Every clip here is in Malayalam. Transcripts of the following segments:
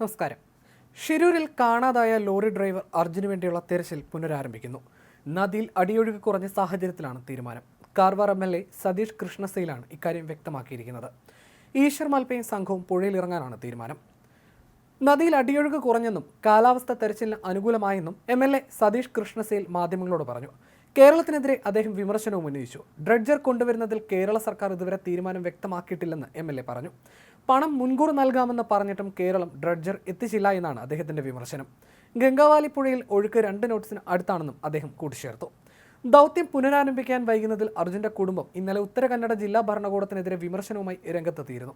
നമസ്കാരം. ഷിരൂരിൽ കാണാതായ ലോറി ഡ്രൈവർ അർജുന് വേണ്ടിയുള്ള തിരച്ചിൽ പുനരാരംഭിക്കുന്നു. നദിയിൽ അടിയൊഴുക്ക് കുറഞ്ഞ സാഹചര്യത്തിലാണ് തീരുമാനം. Karwar M L A Satish കൃഷ്ണസയിലാണ് ഇക്കാര്യം വ്യക്തമാക്കിയിരിക്കുന്നത്. ഈശ്വർ മൽപ്പയും സംഘവും പുഴയിൽ ഇറങ്ങാനാണ് തീരുമാനം. നദിയിൽ അടിയൊഴുക്ക് കുറഞ്ഞെന്നും കാലാവസ്ഥ തെരച്ചിലിന് അനുകൂലമായെന്നും എം എൽ എ സതീഷ് കൃഷ്ണസേൽ മാധ്യമങ്ങളോട് പറഞ്ഞു. കേരളത്തിനെതിരെ അദ്ദേഹം വിമർശനവും ഉന്നയിച്ചു. ഡ്രഡ്ജർ കൊണ്ടുവരുന്നതിൽ കേരള സർക്കാർ ഇതുവരെ തീരുമാനം വ്യക്തമാക്കിയിട്ടില്ലെന്ന് എം എൽ എ പറഞ്ഞു. പണം മുൻകൂർ നൽകാമെന്ന് പറഞ്ഞിട്ടും കേരളം ഡ്രഡ്ജർ എത്തിച്ചില്ല എന്നാണ് അദ്ദേഹത്തിന്റെ വിമർശനം. ഗംഗാവാലി പുഴയിൽ ഒഴുക്ക് രണ്ട് നോട്ട്സിന് അടുത്താണെന്നും അദ്ദേഹം കൂട്ടിച്ചേർത്തു. ദൗത്യം പുനരാരംഭിക്കാൻ വൈകുന്നതിൽ അർജുന്റെ കുടുംബം ഇന്നലെ ഉത്തര കന്നഡ ജില്ലാ ഭരണകൂടത്തിനെതിരെ വിമർശനവുമായി രംഗത്തെത്തിയിരുന്നു.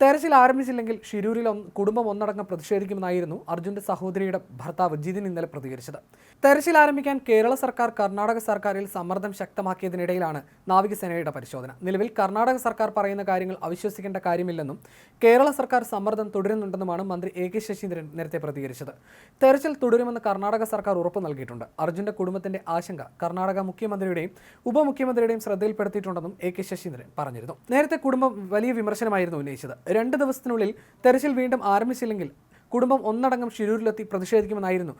തെരച്ചിൽ ആരംഭിച്ചില്ലെങ്കിൽ ഷിരൂരിൽ കുടുംബം ഒന്നടങ്കം പ്രതിഷേധിക്കുമെന്നായിരുന്നു അർജുന്റെ സഹോദരിയുടെ ഭർത്താവ് ജിതിൻ ഇന്നലെ പ്രതികരിച്ചത്. തെരച്ചിൽ ആരംഭിക്കാൻ കേരള സർക്കാർ കർണാടക സർക്കാരിൽ സമ്മർദ്ദം ശക്തമാക്കിയതിനിടയിലാണ് നാവികസേനയുടെ പരിശോധന. നിലവിൽ കർണാടക സർക്കാർ പറയുന്ന കാര്യങ്ങൾ അവിശ്വസിക്കേണ്ട കാര്യമില്ലെന്നും കേരള സർക്കാർ സമ്മർദ്ദം തുടരുന്നുണ്ടെന്നുമാണ് മന്ത്രി എ കെ ശശീന്ദ്രൻ നേരത്തെ പ്രതികരിച്ചത്. തെരച്ചിൽ തുടരുമെന്ന് കർണാടക സർക്കാർ ഉറപ്പ് നൽകിയിട്ടുണ്ട്. അർജുന്റെ കുടുംബത്തിന്റെ ആശങ്ക കർണാടക മുഖ്യമന്ത്രിയുടെയും ഉപമുഖ്യമന്ത്രിയുടെയും ശ്രദ്ധയിൽപ്പെടുത്തിയിട്ടുണ്ടെന്നും എ കെ ശശീന്ദ്രൻ പറഞ്ഞിരുന്നു. നേരത്തെ കുടുംബം വലിയ വിമർശനമായിരുന്നു ഉന്നയിച്ചത്. രണ്ട് ദിവസത്തിനുള്ളിൽ തെരച്ചിൽ വീണ്ടും ആരംഭിച്ചില്ലെങ്കിൽ കുടുംബം ഒന്നടങ്കം ഷിരൂരിലെത്തി പ്രതിഷേധിക്കുമെന്നായിരുന്നു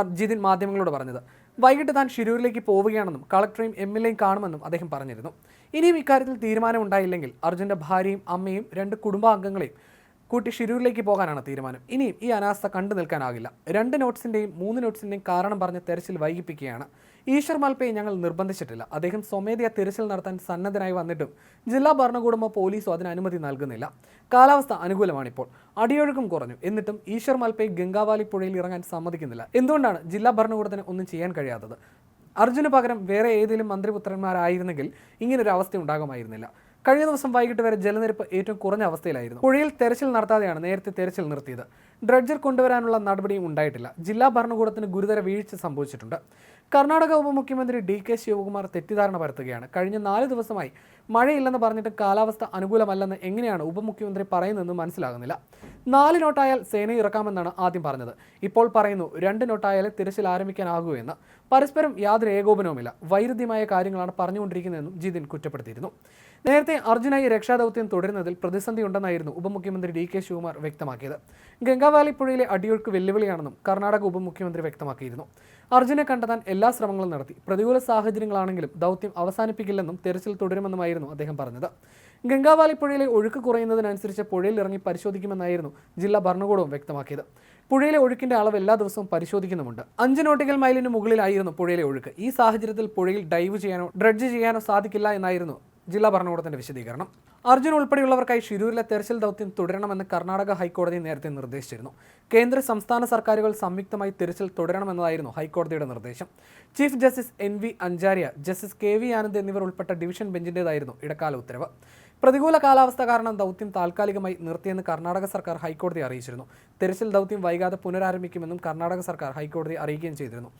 അർജിതിൻ മാധ്യമങ്ങളോട് പറഞ്ഞത്. വൈകിട്ട് താൻ ഷിരൂരിലേക്ക് പോവുകയാണെന്നും കളക്ടറെയും എം എൽ എയും കാണുമെന്നും അദ്ദേഹം പറഞ്ഞിരുന്നു. ഇനിയും ഇക്കാര്യത്തിൽ തീരുമാനമുണ്ടായില്ലെങ്കിൽ അർജുന്റെ ഭാര്യയും അമ്മയും രണ്ട് കുടുംബാംഗങ്ങളെയും കൂട്ടി ഷിരൂരിലേക്ക് പോകാനാണ് തീരുമാനം. ഇനിയും ഈ അനാസ്ഥ കണ്ടു നിൽക്കാനാകില്ല. രണ്ട് നോട്ട്സിന്റെയും മൂന്ന് നോട്ട്സിന്റെയും കാരണം പറഞ്ഞ് തെരച്ചിൽ വൈകിപ്പിക്കുകയാണ്. ഈശ്വർ മാൽപ്പയെ ഞങ്ങൾ നിർബന്ധിച്ചിട്ടില്ല. അദ്ദേഹം സ്വമേധയാ തിരച്ചിൽ നടത്താൻ സന്നദ്ധനായി വന്നിട്ടും ജില്ലാ ഭരണകൂടമോ പോലീസോ അതിന് അനുമതി നൽകുന്നില്ല. കാലാവസ്ഥ അനുകൂലമാണിപ്പോൾ. അടിയൊഴുക്കും കുറഞ്ഞു. എന്നിട്ടും ഈശ്വർ മാൽപ്പയെ ഗംഗാവാലി പുഴയിൽ ഇറങ്ങാൻ സമ്മതിക്കുന്നില്ല. എന്തുകൊണ്ടാണ് ജില്ലാ ഭരണകൂടത്തിന് ഒന്നും ചെയ്യാൻ കഴിയാത്തത്? അർജുന് പകരം വേറെ ഏതെങ്കിലും മന്ത്രിപുത്രന്മാരായിരുന്നെങ്കിൽ ഇങ്ങനൊരു അവസ്ഥ ഉണ്ടാകുമായിരുന്നില്ല. കഴിഞ്ഞ ദിവസം വൈകിട്ട് വരെ ജലനിരപ്പ് ഏറ്റവും കുറഞ്ഞ അവസ്ഥയിലായിരുന്നു. പുഴയിൽ തെരച്ചിൽ നടത്താതെയാണ് നേരത്തെ തെരച്ചിൽ നിർത്തിയത്. ഡ്രഡ്ജർ കൊണ്ടുവരാനുള്ള നടപടിയും ഉണ്ടായിട്ടില്ല. ജില്ലാ ഭരണകൂടത്തിന് ഗുരുതര വീഴ്ച സംഭവിച്ചിട്ടുണ്ട്. കർണാടക ഉപമുഖ്യമന്ത്രി ഡി കെ ശിവകുമാർ തെറ്റിദ്ധാരണ പരത്തുകയാണ്. കഴിഞ്ഞ നാല് ദിവസമായി മഴയില്ലെന്ന് പറഞ്ഞിട്ട് കാലാവസ്ഥ അനുകൂലമല്ലെന്ന് എങ്ങനെയാണ് ഉപമുഖ്യമന്ത്രി പറയുന്നതെന്ന് മനസ്സിലാകുന്നില്ല. നാല് നോട്ടായാൽ സേന ഇറക്കാമെന്നാണ് ആദ്യം പറഞ്ഞത്. ഇപ്പോൾ പറയുന്നു രണ്ട് നോട്ടായാലേ തിരച്ചിൽ ആരംഭിക്കാനാകൂ എന്ന്. പരസ്പരം യാതൊരു ഏകോപനവുമില്ല. വൈരുദ്ധ്യമായ കാര്യങ്ങളാണ് പറഞ്ഞുകൊണ്ടിരിക്കുന്നതെന്നും ജിതിൻ കുറ്റപ്പെടുത്തിയിരുന്നു. നേരത്തെ അർജുനായി രക്ഷാദൗത്യം തുടരുന്നതിൽ പ്രതിസന്ധി ഉണ്ടെന്നായിരുന്നു ഉപമുഖ്യമന്ത്രി ഡി കെ ശിവകുമാർ വ്യക്തമാക്കിയത്. ഗംഗാവാലി പുഴയിലെ അടിയൊഴുക്ക് വെല്ലുവിളിയാണെന്നും കർണാടക ഉപമുഖ്യമന്ത്രി വ്യക്തമാക്കിയിരുന്നു. അർജുനെ കണ്ടെത്താൻ എല്ലാ ശ്രമങ്ങളും നടത്തി. പ്രതികൂല സാഹചര്യങ്ങളാണെങ്കിലും ദൗത്യം അവസാനിപ്പിക്കില്ലെന്നും തെരച്ചിൽ തുടരുമെന്നുമായിരുന്നു അദ്ദേഹം പറഞ്ഞത്. ഗംഗാവാലി പുഴയിലെ ഒഴുക്ക് കുറയുന്നതിനനുസരിച്ച് പുഴയിൽ ഇറങ്ങി പരിശോധിക്കുമെന്നായിരുന്നു ജില്ലാ ഭരണകൂടവും വ്യക്തമാക്കിയത്. പുഴയിലെ ഒഴുക്കിന്റെ അളവ് എല്ലാ ദിവസവും പരിശോധിക്കുന്നുമുണ്ട്. അഞ്ച് നോട്ടിക്കൽ മൈലിന് മുകളിലായിരുന്നു പുഴയിലെ ഒഴുക്ക്. ഈ സാഹചര്യത്തിൽ പുഴയിൽ ഡൈവ് ചെയ്യാനോ ഡ്രഡ്ജ് ചെയ്യാനോ സാധിക്കില്ല എന്നായിരുന്നു ജില്ലാ ഭരണകൂടത്തിന്റെ വിശദീകരണം. അർജുൻ ഉൾപ്പെടെയുള്ളവർക്കായി ഷിരൂരിലെ തെരച്ചിൽ ദൗത്യം തുടരണമെന്ന് കർണാടക ഹൈക്കോടതി നേരത്തെ നിർദ്ദേശിച്ചിരുന്നു. കേന്ദ്ര സംസ്ഥാന സർക്കാരുകൾ സംയുക്തമായി തെരച്ചിൽ തുടരണമെന്നതായിരുന്നു ഹൈക്കോടതിയുടെ നിർദ്ദേശം. Chief justice N V Anjaria justice K V Anand എന്നിവർ ഉൾപ്പെട്ട ഡിവിഷൻ ബെഞ്ചിന്റേതായിരുന്നു ഇടക്കാല ഉത്തരവ്. പ്രതികൂല കാലാവസ്ഥ കാരണം ദൗത്യം താൽക്കാലികമായി നിർത്തിയെന്ന് കർണാടക സർക്കാർ ഹൈക്കോടതി അറിയിച്ചിരുന്നു. തെരച്ചിൽ ദൗത്യം വൈകാതെ പുനരാരംഭിക്കുമെന്നും കർണാടക സർക്കാർ ഹൈക്കോടതി അറിയിക്കുകയും ചെയ്തിരുന്നു.